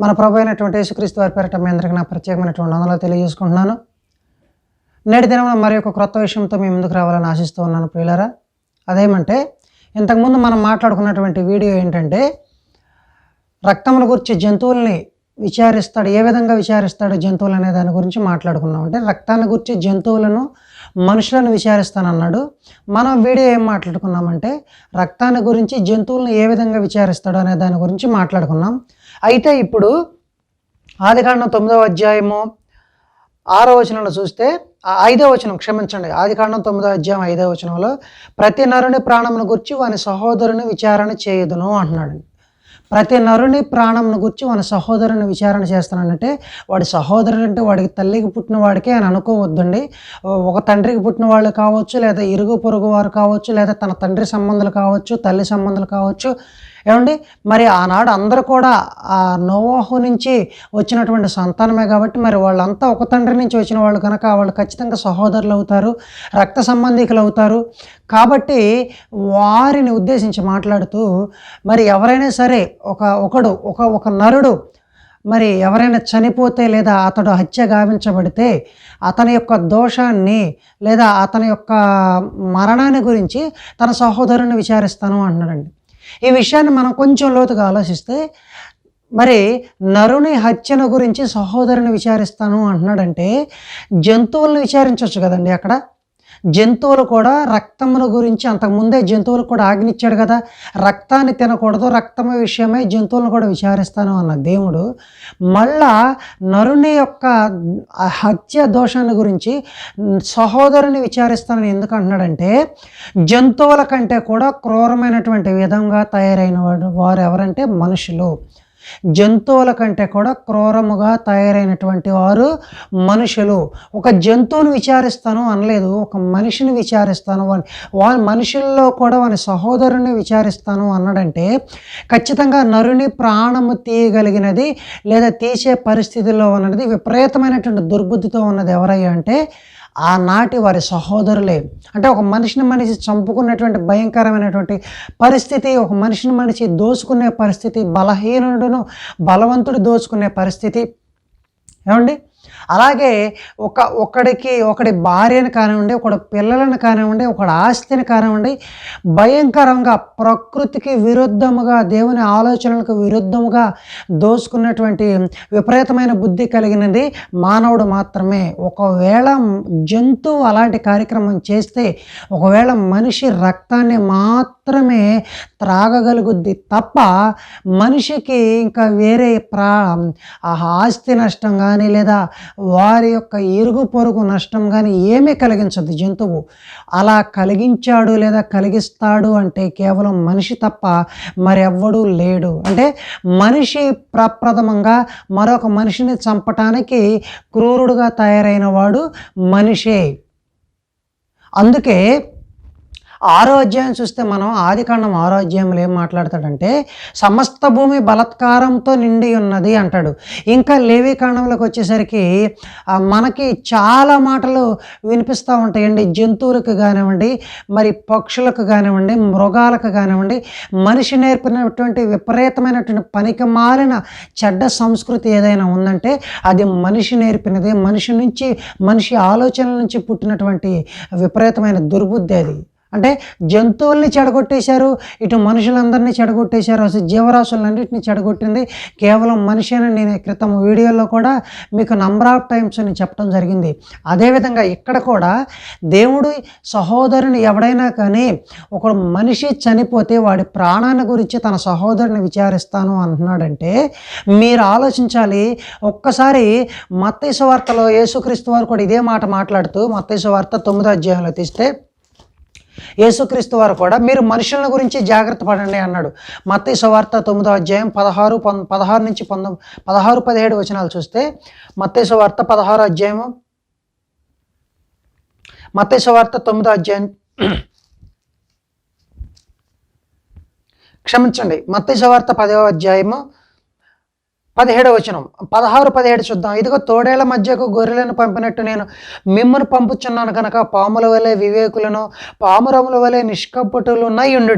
మన ప్రభు అయినటువంటి యేసుక్రీస్తు వారి పేరిట మీ అందరికీ నా ప్రత్యేకమైనటువంటి వందలు తెలియజేసుకుంటున్నాను. నేటి దినం మరి ఒక క్రొత్త విషయంతో మీ ముందుకు రావాలని ఆశిస్తూ ఉన్నాను ప్రియులరా. అదేమంటే ఇంతకుముందు మనం మాట్లాడుకున్నటువంటి వీడియో ఏంటంటే రక్తముల గురించి జంతువుల్ని విచారిస్తాడు ఏ విధంగా విచారిస్తాడు జంతువులు అనే దాని గురించి మాట్లాడుకున్నాం. అంటే రక్తాన్ని గురించి జంతువులను మనుషులను విచారిస్తానన్నాడు. మనం వీడియో ఏం మాట్లాడుకున్నామంటే రక్తాన్ని గురించి జంతువులను ఏ విధంగా విచారిస్తాడు అనే దాని గురించి మాట్లాడుకున్నాం. అయితే ఇప్పుడు ఆదికాండం తొమ్మిదవ అధ్యాయము ఆరో వచనంలో చూస్తే ఆ ఐదో వచనం క్షమించండి ఆదికాండం తొమ్మిదో అధ్యాయం ఐదో వచనంలో ప్రతి నరుని ప్రాణమును గురించి వాని సహోదరుని విచారణ చేయదును అంటున్నాడు. ప్రతి నరుని ప్రాణంను గురించి మన సహోదరుని విచారణ చేస్తానంటే వాడి సహోదరుడు అంటే వాడికి తల్లికి పుట్టిన వాడికే అని అనుకోవద్దండి. ఒక తండ్రికి పుట్టిన వాళ్ళు కావచ్చు లేదా ఇరుగు పొరుగు వారు కావచ్చు లేదా తన తండ్రి సంబంధాలు కావచ్చు తల్లి సంబంధాలు కావచ్చు ఏమండి? మరి ఆనాడు అందరూ కూడా ఆ నోవాహు నుంచి వచ్చినటువంటి సంతానమే కాబట్టి మరి వాళ్ళంతా ఒక తండ్రి నుంచి వచ్చిన వాళ్ళు కనుక వాళ్ళు ఖచ్చితంగా సహోదరులు అవుతారు రక్త సంబంధికులు అవుతారు. కాబట్టి వారిని ఉద్దేశించి మాట్లాడుతూ మరి ఎవరైనా సరే ఒక ఒకడు ఒక ఒక నరుడు మరి ఎవరైనా చనిపోతే లేదా అతడు హత్య గావించబడితే అతని యొక్క దోషాన్ని లేదా అతని యొక్క మరణాన్ని గురించి తన సహోదరుని విచారిస్తాను అంటున్నాడండి. ఈ విషయాన్ని మనం కొంచెం లోతుగా ఆలోచిస్తే మరి నరుని హత్యను గురించి సహోదరుని విచారిస్తాను అంటున్నాడంటే జంతువులను విచారించవచ్చు కదండి అక్కడ? జంతువులు కూడా రక్తముల గురించి అంతకుముందే జంతువులకు కూడా ఆజ్ఞిచ్చాడు కదా. రక్తాన్ని తినకూడదు రక్తము విషయమై జంతువులను కూడా విచారిస్తాను అన్న దేవుడు మళ్ళా నరుని యొక్క హత్య దోషాన్ని గురించి సహోదరుని విచారిస్తానని ఎందుకు అంటున్నాడంటే జంతువుల కంటే కూడా క్రూరమైనటువంటి విధంగా తయారైన వాడు వారు ఎవరంటే మనుషులు. జంతువుల కంటే కూడా క్రూరముగా తయారైనటువంటి వారు మనుషులు. ఒక జంతువుని విచారిస్తాను అనలేదు ఒక మనిషిని విచారిస్తాను వాళ్ళ వారి మనుషుల్లో కూడా వాని సహోదరుని విచారిస్తాను అన్నాడంటే ఖచ్చితంగా నరుని ప్రాణము తీయగలిగినది లేదా తీసే పరిస్థితుల్లో ఉన్నది విపరీతమైనటువంటి దుర్బుద్ధితో ఉన్నది ఎవరయ్యా అంటే ఆనాటి వారి సహోదరులే. అంటే ఒక మనిషిని మనిషి చంపుకున్నటువంటి భయంకరమైనటువంటి పరిస్థితి ఒక మనిషిని మనిషి దోచుకునే పరిస్థితి బలహీనుడును బలవంతుడు దోచుకునే పరిస్థితి. ఏమండి? అలాగే ఒక ఒకడికి ఒకడి భార్యను కానివ్వండి ఒకడి పిల్లలను కానివ్వండి ఒకడి ఆస్తిని కానివ్వండి భయంకరంగా ప్రకృతికి విరుద్ధముగా దేవుని ఆలోచనలకు విరుద్ధముగా దోచుకున్నటువంటి విపరీతమైన బుద్ధి కలిగినది మానవుడు మాత్రమే. ఒకవేళ జంతువు అలాంటి కార్యక్రమం చేస్తే ఒకవేళ మనిషి రక్తాన్ని మాత్రం మాత్రమే త్రాగగలుగుద్ది తప్ప మనిషికి ఇంకా వేరే ప్రా ఆస్తి నష్టం కానీ లేదా వారి యొక్క ఇరుగు పొరుగు నష్టం కానీ ఏమీ కలిగించదు జంతువు. అలా కలిగించాడు లేదా కలిగిస్తాడు అంటే కేవలం మనిషి తప్ప మరెవ్వడూ లేడు. అంటే మనిషి ప్రప్రథమంగా మరొక మనిషిని చంపటానికి క్రూరుడుగా తయారైన వాడు మనిషే. అందుకే ఆరో అధ్యాయం చూస్తే మనం ఆదికాండం ఆరో అధ్యాయంలో ఏం మాట్లాడతాడంటే సమస్త భూమి బలత్కారంతో నిండి ఉన్నది అంటాడు. ఇంకా లేవి కాండంలోకి వచ్చేసరికి మనకి చాలా మాటలు వినిపిస్తూ ఉంటాయండి. జంతువులకు కానివ్వండి మరి పక్షులకు కానివ్వండి మృగాలకు కానివ్వండి మనిషి నేర్పినటువంటి విపరీతమైనటువంటి పనికి మారిన చెడ్డ సంస్కృతి ఏదైనా ఉందంటే అది మనిషి నేర్పినది. మనిషి నుంచి మనిషి ఆలోచనల నుంచి పుట్టినటువంటి విపరీతమైన దుర్బుద్ధి అది. అంటే జంతువుల్ని చెడగొట్టేశారు ఇటు మనుషులందరినీ చెడగొట్టేశారు అసలు జీవరాశులన్నింటినీ చెడగొట్టింది కేవలం మనిషి అని నేను క్రితం వీడియోలో కూడా మీకు నంబర్ ఆఫ్ టైమ్స్ అని చెప్పడం జరిగింది. అదేవిధంగా ఇక్కడ కూడా దేవుడు సహోదరుని ఎవడైనా కానీ ఒక మనిషి చనిపోతే వాడి ప్రాణాన్ని గురించి తన సహోదరుని విచారిస్తాను అంటున్నాడంటే మీరు ఆలోచించాలి. ఒక్కసారి మత్తైసు వార్తలో యేసుక్రీస్తు వారు కూడా ఇదే మాట మాట్లాడుతూ మత్తైసు వార్త తొమ్మిదో అధ్యాయంలో తీస్తే యేసుక్రీస్తు వారు కూడా మీరు మనుషుల గురించి జాగ్రత్త పడండి అన్నాడు. మత్తయి సువార్త తొమ్మిదో అధ్యాయం పదహారు పం పదహారు నుంచి పంతొమ్మిది పదహారు పదిహేడు వచనాలు చూస్తే మత్తయి సువార్త పదహారు అధ్యాయము మత్తే సువార్త తొమ్మిదో అధ్యాయం క్షమించండి. మత్తయి సువార్త పదవ అధ్యాయము పదిహేడవ వచనం. పదహారు పదిహేడు చూద్దాం. ఇదిగో తోడేళ్ళ మధ్యకు గొర్రెలను పంపినట్టు నేను మిమ్మల్ని పంపుచున్నాను కనుక పాముల వలె వివేకులను పామురముల వలె నిష్కపటులు నయ్యుండు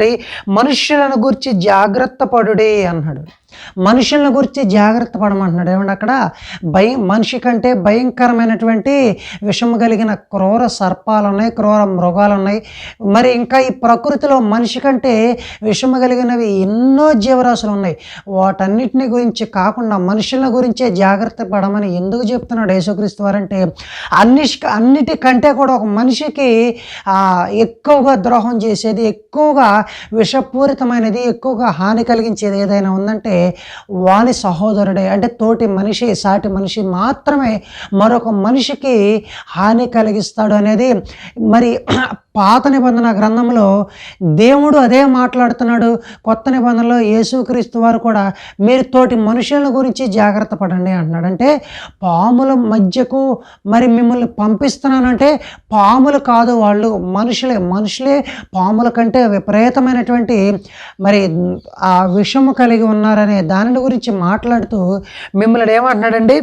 మనుష్యులను గురించి జాగ్రత్త పడుడే అన్నాడు. మనుషుల గురించి జాగ్రత్త పడమంటున్నాడు. ఏమంటే అక్కడ? భయం మనిషి కంటే భయంకరమైనటువంటి విషము కలిగిన క్రూర సర్పాలు ఉన్నాయి క్రూర మృగాలు ఉన్నాయి మరి ఇంకా ఈ ప్రకృతిలో మనిషి కంటే విషము కలిగినవి ఎన్నో జీవరాశులు ఉన్నాయి. వాటన్నిటిని గురించి కాకుండా మనుషుల గురించే జాగ్రత్త పడమని ఎందుకు చెప్తున్నాడు యేసుక్రీస్తు వారంటే అన్ని అన్నిటికంటే కూడా ఒక మనిషికి ఎక్కువగా ద్రోహం చేసేది ఎక్కువగా విషపూరితమైనది ఎక్కువగా హాని కలిగించేది ఏదైనా ఉందంటే వాని సహోదరుడే. అంటే తోటి మనిషి సాటి మనిషి మాత్రమే మరొక మనిషికి హాని కలిగిస్తాడు అనేది మరి పాత నిబంధన గ్రంథంలో దేవుడు అదే మాట్లాడుతున్నాడు. కొత్త నిబంధనలో యేసుక్రీస్తు వారు కూడా మీరు తోటి మనుషుల గురించి జాగ్రత్త పడండి అంటున్నాడు. అంటే పాముల మధ్యకు మరి మిమ్మల్ని పంపిస్తున్నానంటే పాములు కాదు వాళ్ళు మనుషులే. మనుషులే పాముల కంటే విపరీతమైనటువంటి మరి ఆ విషము కలిగి ఉన్నారనే దానిని గురించి మాట్లాడుతూ మిమ్మల్ని ఏమంటున్నాడండి?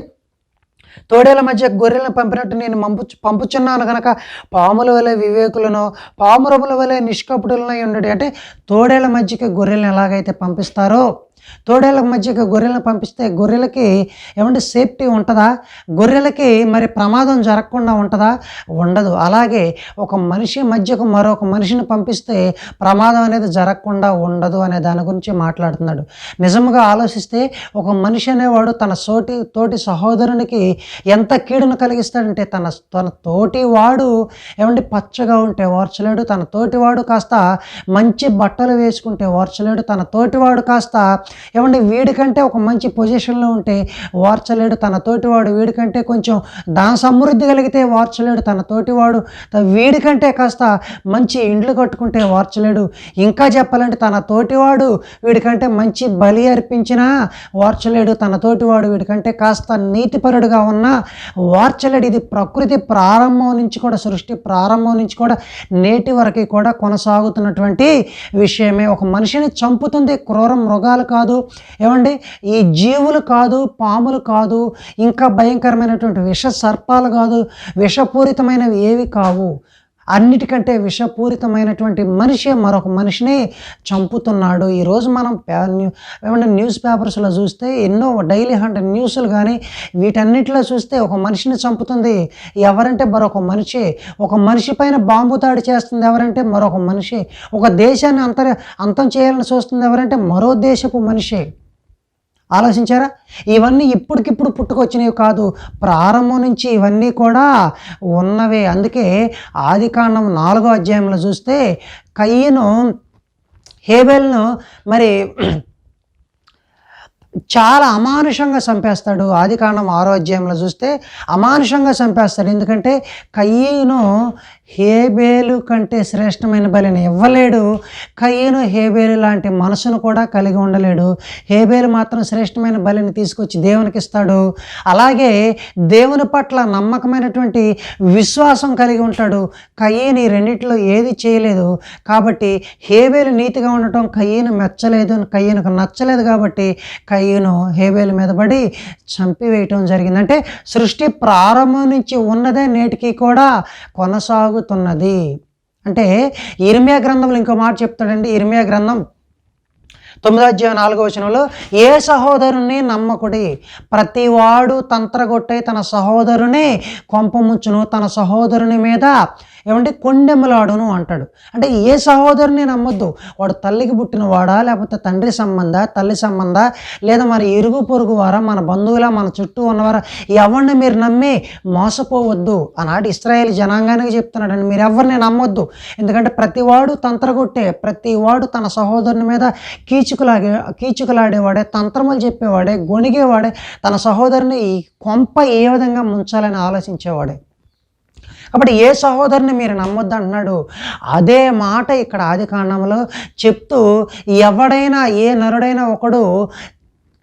తోడేల మధ్య గొర్రెలను పంపినట్టు నేను పంపు పంపుచున్నాను కనుక పాముల వలె వివేకులను పామురముల వలె నిష్కపుటులనై ఉండడు. అంటే తోడేల మధ్యకి గొర్రెలను ఎలాగైతే పంపిస్తారో తోడేళ్ళ మధ్యకి గొర్రెలను పంపిస్తే గొర్రెలకి ఏమంటే సేఫ్టీ ఉంటుందా? గొర్రెలకి మరి ప్రమాదం జరగకుండా ఉంటుందా? ఉండదు. అలాగే ఒక మనిషి మధ్యకు మరొక మనిషిని పంపిస్తే ప్రమాదం అనేది జరగకుండా ఉండదు అనే దాని గురించి మాట్లాడుతున్నాడు. నిజంగా ఆలోచిస్తే ఒక మనిషి అనేవాడు తన సోటి తోటి సహోదరునికి ఎంత కీడును కలిగిస్తాడంటే తన తన తోటి వాడు ఏమంటే పచ్చగా ఉంటే ఓర్చలేడు తన తోటివాడు కాస్త మంచి బట్టలు వేసుకుంటే ఓర్చలేడు తన తోటివాడు కాస్త ఏమంటే వీడికంటే ఒక మంచి పొజిషన్లో ఉంటే ఓర్చలేడు తన తోటివాడు. వీడికంటే కొంచెం దాన సమృద్ధి కలిగితే ఓర్చలేడు తన తోటివాడు. వీడికంటే కాస్త మంచి ఇండ్లు కట్టుకుంటే ఓర్చలేడు ఇంకా చెప్పాలంటే తన తోటివాడు వీడికంటే మంచి బలి అర్పించినా ఓర్చలేడు తన తోటివాడు వీడికంటే కాస్త నీతిపరుడుగా ఉన్నా ఓర్చలేడు ఇది ప్రకృతి ప్రారంభం నుంచి కూడా సృష్టి ప్రారంభం నుంచి కూడా నేటి వరకు కూడా కొనసాగుతున్నటువంటి విషయమే. ఒక మనిషిని చంపుతుంది క్రూర మృగాలు కాదు. ఏమండి? ఈ జీవులు కాదు పాములు కాదు ఇంకా భయంకరమైనటువంటి విష సర్పాలు కాదు విషపూరితమైనవి ఏవి కావు. అన్నిటికంటే విషపూరితమైనటువంటి మనిషి మరొక మనిషిని చంపుతున్నాడు. ఈరోజు మనం ఏమంటే న్యూస్ పేపర్స్లో చూస్తే ఎన్నో డైలీ హండ్రెడ్ న్యూస్లు కానీ వీటన్నిటిలో చూస్తే ఒక మనిషిని చంపుతుంది. ఎవరంటే మరొక మనిషి. ఒక మనిషి పైన బాంబు దాడి చేస్తుంది ఎవరంటే మరొక మనిషి. ఒక దేశాన్ని అంత అంతం చేయాలని చూస్తుంది ఎవరంటే మరో దేశపు మనిషి. ఆలోచించారా? ఇవన్నీ ఇప్పటికిప్పుడు పుట్టుకొచ్చినవి కాదు. ప్రారంభం నుంచి ఇవన్నీ కూడా ఉన్నవే. అందుకే ఆదికాండం నాలుగో అధ్యాయంలో చూస్తే కయ్యను హేబెల్ను మరి చాలా అమానుషంగా చంపేస్తాడు. ఆదికాండం ఆరో అధ్యాయంలో చూస్తే అమానుషంగా చంపేస్తాడు. ఎందుకంటే కయ్యను హేబేలు కంటే శ్రేష్టమైన బలిని ఇవ్వలేడు. కయ్యను హేబేలు లాంటి మనసును కూడా కలిగి ఉండలేడు. హేబేలు మాత్రం శ్రేష్టమైన బలిని తీసుకొచ్చి దేవునికి ఇస్తాడు అలాగే దేవుని పట్ల నమ్మకమైనటువంటి విశ్వాసం కలిగి ఉంటాడు. కయ్యను ఈ రెండిట్లో ఏది చేయలేదు. కాబట్టి హేబేలు నీతిగా ఉండటం కయ్యను మెచ్చలేదు. కయ్యనుకు నచ్చలేదు కాబట్టి కయ్యను హేబేలు మీద పడి చంపివేయటం జరిగింది. అంటే సృష్టి ప్రారంభం నుంచి ఉన్నదే నేటికి కూడా కొనసాగు కొనసాగుతున్నది అంటే ఇరిమియా గ్రంథంలో ఇంకో మాట చెప్తాడండి. ఇరిమియా గ్రంథం తొమ్మిదో అధ్యాయం నాలుగో వచనంలో ఏ సహోదరుని నమ్మకుడి? ప్రతివాడు తంత్రగొట్టే తన సహోదరుని కొంపముచ్చును తన సహోదరుని మీద ఏమంటే కొండెమ్మలాడును అంటాడు. అంటే ఏ సహోదరుని నమ్మొద్దు. వాడు తల్లికి పుట్టినవాడా లేకపోతే తండ్రి సంబంధ తల్లి సంబంధ లేదా మరి ఇరుగు పొరుగు వారా మన బంధువుల మన చుట్టూ ఉన్నవారా? ఎవరిని మీరు నమ్మి మోసపోవద్దు ఆనాడు ఇస్రాయేల్ జనాంగానికి చెప్తున్నాడండి. మీరు ఎవరిని నమ్మొద్దు. ఎందుకంటే ప్రతివాడు తంత్రగొట్టే ప్రతివాడు తన సహోదరుని మీద కీచుకులాగే కీచుకులాడేవాడే తంత్రములు చెప్పేవాడే గొణిగేవాడే తన సహోదరుని కొంప ఏ విధంగా ముంచాలని ఆలోచించేవాడే? కాబట్టి ఏ సహోదరుని మీరు నమ్మొద్దు అన్నాడు. అదే మాట ఇక్కడ ఆది కాండంలో చెప్తూ ఎవడైనా ఏ నరుడైనా ఒకడు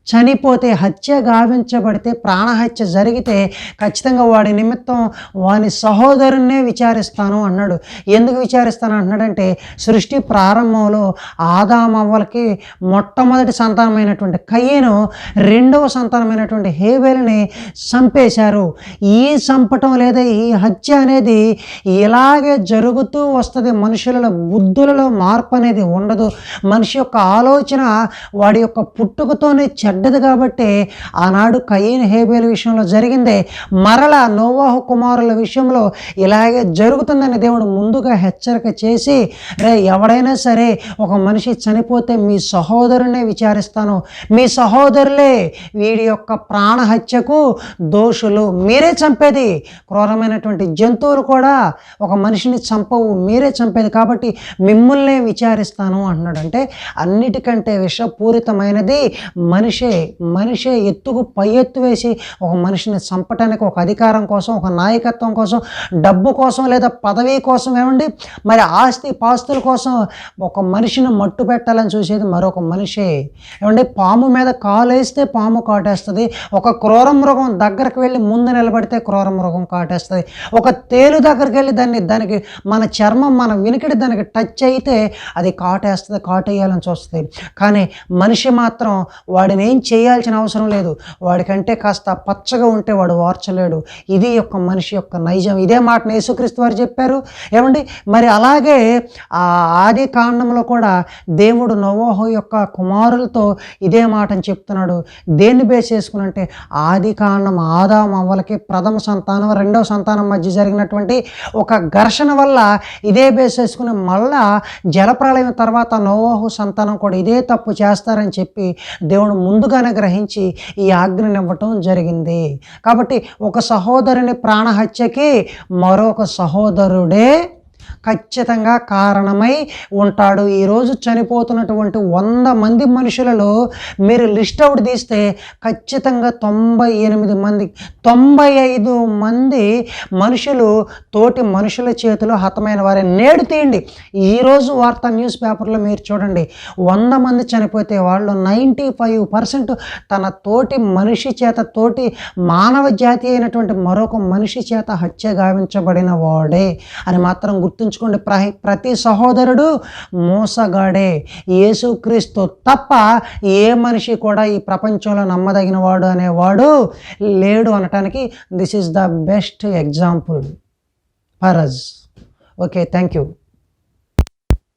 చనిపోతే హత్య గావించబడితే ప్రాణహత్య జరిగితే ఖచ్చితంగా వాడి నిమిత్తం వాని సహోదరున్నే విచారిస్తాను అన్నాడు. ఎందుకు విచారిస్తాను అంటున్నాడంటే సృష్టి ప్రారంభంలో ఆదామవ్వలకి మొట్టమొదటి సంతానమైనటువంటి కయ్యను రెండవ సంతానమైనటువంటి హేబెల్ని చంపేశారు. ఈ చంపటం లేదా ఈ హత్య అనేది ఇలాగే జరుగుతూ వస్తుంది. మనుషులలో బుద్ధులలో మార్పు అనేది ఉండదు. మనిషి యొక్క ఆలోచన వాడి యొక్క పుట్టుకతోనే చెడ్డది కాబట్టి ఆనాడు కయ్యని హేబేల విషయంలో జరిగిందే మరలా నోవాహు కుమారుల విషయంలో ఇలాగే జరుగుతుందని దేవుడు ముందుగా హెచ్చరిక చేసి రే ఎవడైనా సరే ఒక మనిషి చనిపోతే మీ సహోదరునే విచారిస్తాను. మీ సహోదరులే వీడి యొక్క ప్రాణహత్యకు దోషులు. మీరే చంపేది. క్రూరమైనటువంటి జంతువులు కూడా ఒక మనిషిని చంపవు మీరే చంపేది కాబట్టి మిమ్మల్నే విచారిస్తాను అంటున్నాడు. అంటే అన్నిటికంటే విషపూరితమైనది మనిషి మనిషే ఎత్తుకు పై ఎత్తు వేసి ఒక మనిషిని చంపటానికి ఒక అధికారం కోసం ఒక నాయకత్వం కోసం డబ్బు కోసం లేదా పదవి కోసం ఏమండి? మరి ఆస్తి పాస్తుల కోసం ఒక మనిషిని మట్టు పెట్టాలని చూసేది మరొక మనిషే. ఏమండి? పాము మీద కాలు వేస్తే పాము కాటేస్తుంది. ఒక క్రూర మృగం దగ్గరకు వెళ్ళి ముందు నిలబడితే క్రూర మృగం కాటేస్తుంది. ఒక తేలు దగ్గరికి వెళ్ళి దాన్ని దానికి మన చర్మం మన వినికిడి దానికి టచ్ అయితే అది కాటేస్తుంది కాటేయాలని చూస్తుంది. కానీ మనిషి మాత్రం వాడిని ఏం చేయాల్సిన అవసరం లేదు. వాడికంటే కాస్త పచ్చగా ఉంటే వాడు వార్చలేడు. ఇది యొక్క మనిషి యొక్క నైజం. ఇదే మాట యేసుక్రీస్తు వారు చెప్పారు. ఏమండి? మరి అలాగే ఆ ఆది కాండంలో కూడా దేవుడు నవోహు యొక్క కుమారులతో ఇదే మాటని చెప్తున్నాడు. దేన్ని బేస్ చేసుకుని అంటే ఆది కాండం ఆదాం అవ్వలకి ప్రథమ సంతానం రెండవ సంతానం మధ్య జరిగినటువంటి ఒక ఘర్షణ వల్ల ఇదే బేస్ చేసుకుని మళ్ళా జలప్రళయం తర్వాత నోవాహు సంతానం కూడా ఇదే తప్పు చేస్తారని చెప్పి దేవుడు ముందు ముందుగానే గ్రహించి ఈ ఆజ్ఞనివ్వటం జరిగింది. కాబట్టి ఒక సహోదరుని ప్రాణహత్యకి మరొక సహోదరుడే ఖచ్చితంగా కారణమై ఉంటాడు. ఈరోజు చనిపోతున్నటువంటి వంద మంది మనుషులలో మీరు లిస్ట్ అవుట్ తీస్తే ఖచ్చితంగా తొంభై ఎనిమిది మంది తొంభై ఐదు మంది మనుషులు తోటి మనుషుల చేతిలో హతమైన వారే. నేడు తీయండి. ఈరోజు వార్త న్యూస్ పేపర్లో మీరు చూడండి. వంద మంది చనిపోతే వాళ్ళు నైంటీ ఫైవ్ పర్సెంట్ తన తోటి మనిషి చేత తోటి మానవ జాతి అయినటువంటి మరొక మనిషి చేత హత్య గావించబడిన వాడే. అని మాత్రం గుర్తు గుర్తుంచుకోండి. ప్ర ప్రతి సహోదరుడు మోసగాడే. యేసుక్రీస్తు తప్ప ఏ మనిషి కూడా ఈ ప్రపంచంలో నమ్మదగిన వాడు అనేవాడు లేడు అనటానికి this is the best example for us okay thank you